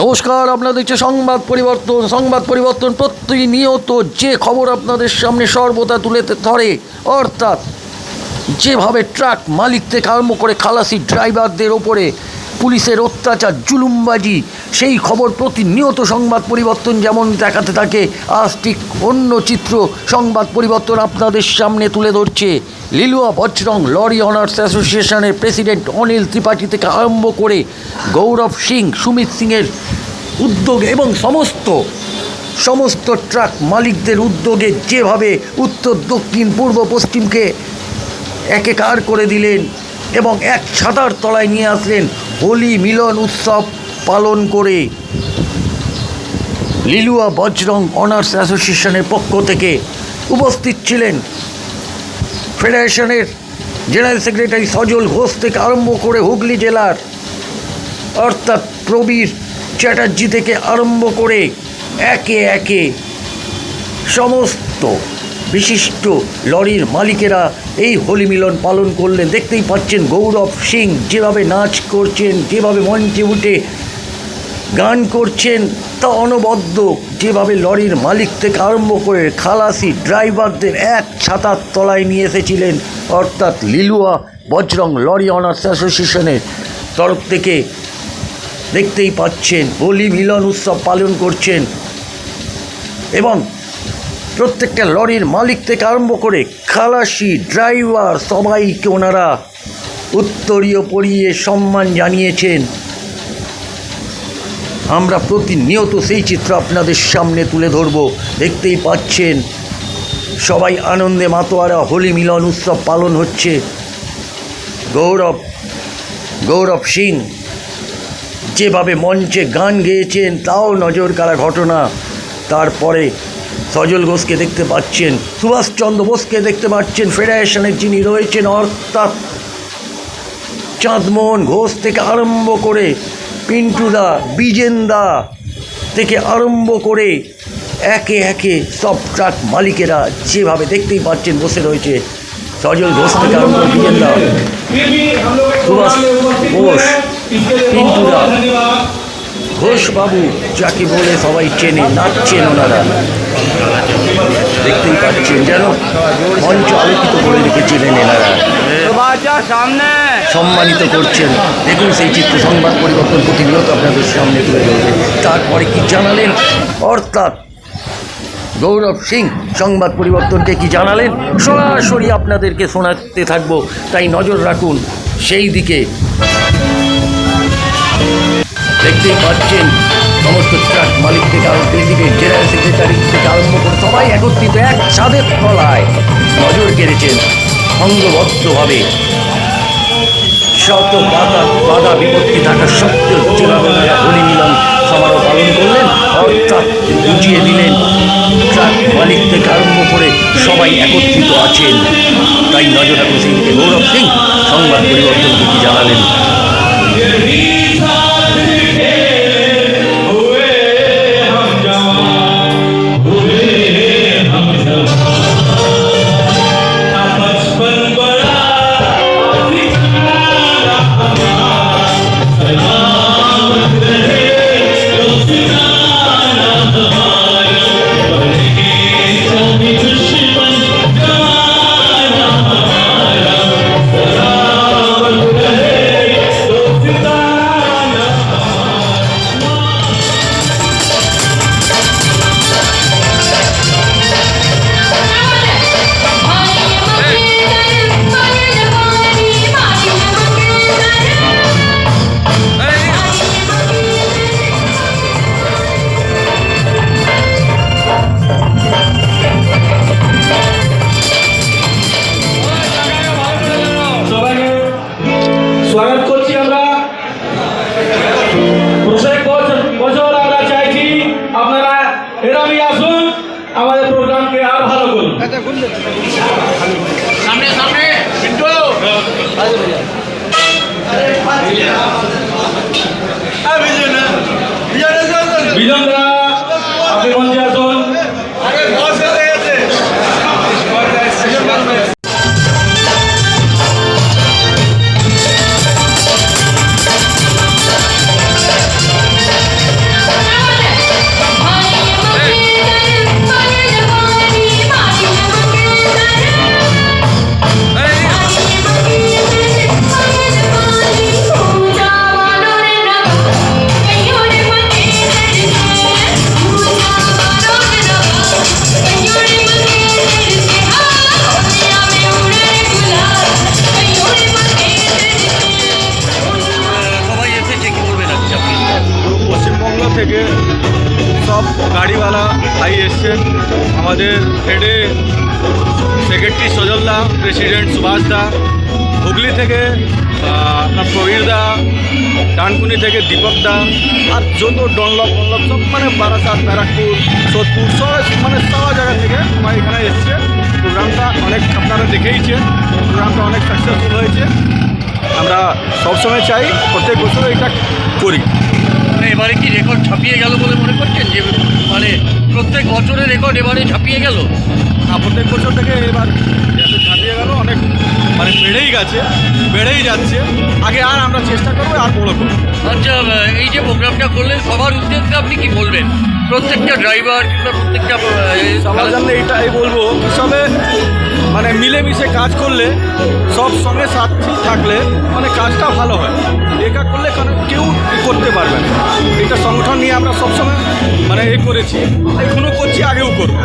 নমস্কার, আপনাদের দেখছে সংবাদ পরিবর্তন সংবাদ পরিবর্তন প্রতিনিয়ত যে খবর আপনাদের সামনে সর্বদা তুলে ধরে, অর্থাৎ যেভাবে ট্রাক মালিক থেকে আরম্ভ করে খালাসি ড্রাইভারদের ওপরে পুলিশের অত্যাচার, জুলুমবাজি, সেই খবর প্রতিনিয়ত সংবাদ পরিবর্তন যেমন দেখাতে থাকে, আজ ঠিক অন্য চিত্র সংবাদ পরিবর্তন আপনাদের সামনে তুলে ধরছে। লিলুয়া বজরং লরি অনার্স অ্যাসোসিয়েশনের প্রেসিডেন্ট অনিল ত্রিপাঠী থেকে আরম্ভ করে গৌরব সিং, সুমিত সিংয়ের উদ্যোগ এবং সমস্ত সমস্ত ট্রাক মালিকদের উদ্যোগে যেভাবে উত্তর, দক্ষিণ, পূর্ব, পশ্চিমকে একেকার করে দিলেন এবং এক ছাতার তলায় নিয়ে আসলেন হোলি মিলন উৎসব পালন করে। লিলুয়া বজরং অনার্স অ্যাসোসিয়েশনের পক্ষ থেকে উপস্থিত ছিলেন। ফেডারেশনের জেনারেল সেক্রেটারি সজল ঘোষ থেকে আরম্ভ করে হুগলি জেলার অর্থাৎ প্রবীর চ্যাটার্জি থেকে আরম্ভ করে একে একে সমস্ত বিশিষ্ট লরির মালিকেরা এই হোলি মিলন পালন করলেন দেখতেই পাচ্ছেন গৌরব সিং যেভাবে নাচ করছেন, যেভাবে মঞ্চে উঠে গান করছেন, তা অনবদ্য। যেভাবে লরির মালিক থেকে আরম্ভ করে খালাসি ড্রাইভারদের এক ছাতার তলায় নিয়ে এসেছিলেন, অর্থাৎ লিলুয়া বজরং লরি অনার্স অ্যাসোসিয়েশনের তরফ থেকে দেখতেই পাচ্ছেন হোলি মিলন উৎসব পালন করছেন। এবং প্রত্যেকটা লরির মালিক থেকে আরম্ভ করে খালাসি, ড্রাইভার সবাইকে ওনারা উত্তরীয় পরিয়ে সম্মান জানিয়েছেন। আমরা প্রতিনিয়ত সেই চিত্র আপনাদের সামনে তুলে ধরব। দেখতেই পাচ্ছেন, সবাই আনন্দে মাতোয়ারা হোলি মিলন উৎসব পালন হচ্ছে। গৌরব গৌরব সিং যেভাবে মঞ্চে গান গেয়েছেন, তাও নজর কাড়া ঘটনা। তারপরে সজল ঘোষকে দেখতে পাচ্ছেন সুভাষচন্দ্র বোসকে দেখতে পাচ্ছেন ফেডারেশনের যিনি রয়েছেন অর্থাৎ চাঁদমোহন ঘোষ থেকে আরম্ভ করে পিন্টুদা বিজেন্দা থেকে আরম্ভ করে একে একে সব ট্রাক মালিকেরা যেভাবে দেখতেই পাচ্ছেন বসে রয়েছে সজল ঘোষ থেকে আরম্ভ বিজেন্দা সুভাষ বোস পিন্টুদা ঘোষবাবু যাকে বলে সবাই চেনে, নাচছেন ওনারা। দেখতেই পাচ্ছেন যেন মঞ্চ আলোকিত করে রেখেছিলেন এনারা। সম্মানিত করছেন। দেখুন সেই চিত্র সংবাদ পরিবর্তন প্রতিনিয়ত আপনাদের সামনে তুলে ধরবে। তারপরে কি জানালেন? অর্থাৎ গৌরব সিং সংবাদ পরিবর্তনকে কি জানালেন? সরাসরি আপনাদেরকে শোনাতে থাকব। তাই নজর রাখুন সেই দিকে। দেখতেই পাচ্ছেন সমস্ত ট্রাক মালিক থেকে আরম্ভ প্রেসিডেন্ট জেনারেল সেক্রেটারি থেকে আরম্ভ করে সবাই একত্রিত এক ছাদের তলায় নজর কেড়েছেন সঙ্গবদ্ধভাবে শত বাধা বাধা বিপত্তি থাকা সত্ত্বেও ওনারা হোলি মিলন সমারোহ পালন করলেন, অর্থাৎ বুঝিয়ে দিলেন, ট্রাক মালিক থেকে আরম্ভ করে সবাই একত্রিত আছেন। তাই নজর রাখুন সিংকে গৌরব সিং, সংবাদ পরিবর্তন কি জানালেন। আপনারা এরমই আসুন আমাদের প্রোগ্রামকে আর ভালো করুন। সামনে সামনে পিন্টু বিজনরা আপনি মঞ্চে আমাদের হেডে সেক্রেটারি সজলদা প্রেসিডেন্ট সুভাষ দা, হুগলি থেকে আপনার প্রবীর দা, ডানকুনি থেকে দীপক দা, আর যত ডনলপ ডনলপ সব মানে বারাসাত, ব্যারাকপুর, সোদপুর সব মানে সব জায়গা থেকে আমার এখানে এসছে। প্রোগ্রামটা অনেক আপনারা দেখেইছে, প্রোগ্রামটা অনেক সাকসেসফুল হয়েছে। আমরা সবসময় চাই, প্রত্যেক বছর এটা করি। মানে এবারে কি রেকর্ড ছাপিয়ে গেল বলে মনে করছেন? যে মানে প্রত্যেক বছরের রেকর্ড এবারে ছাপিয়ে গেল। না প্রত্যেক বছর থেকে এবার ছাপিয়ে গেল অনেক মানে বেড়েই গেছে বেড়েই যাচ্ছে। আগে আর আমরা চেষ্টা করব আর বড় করব। আচ্ছা এই যে প্রোগ্রামটা করলেন সবার উদ্দেশ্যে আপনি কি বলবেন? প্রত্যেকটা ড্রাইভার কিংবা প্রত্যেকটা সবার জন্য এইটাই বলব কি সবে মানে মিলেমিশে কাজ করলে, সব সঙ্গে সাথী থাকলে মানে কাজটা ভালো হয়। একা করলে কেউ করতে পারবে না। এটা সংগঠন নিয়ে আমরা সবসময় মানে এ করেছি। এখনও করছি, আগেও করব।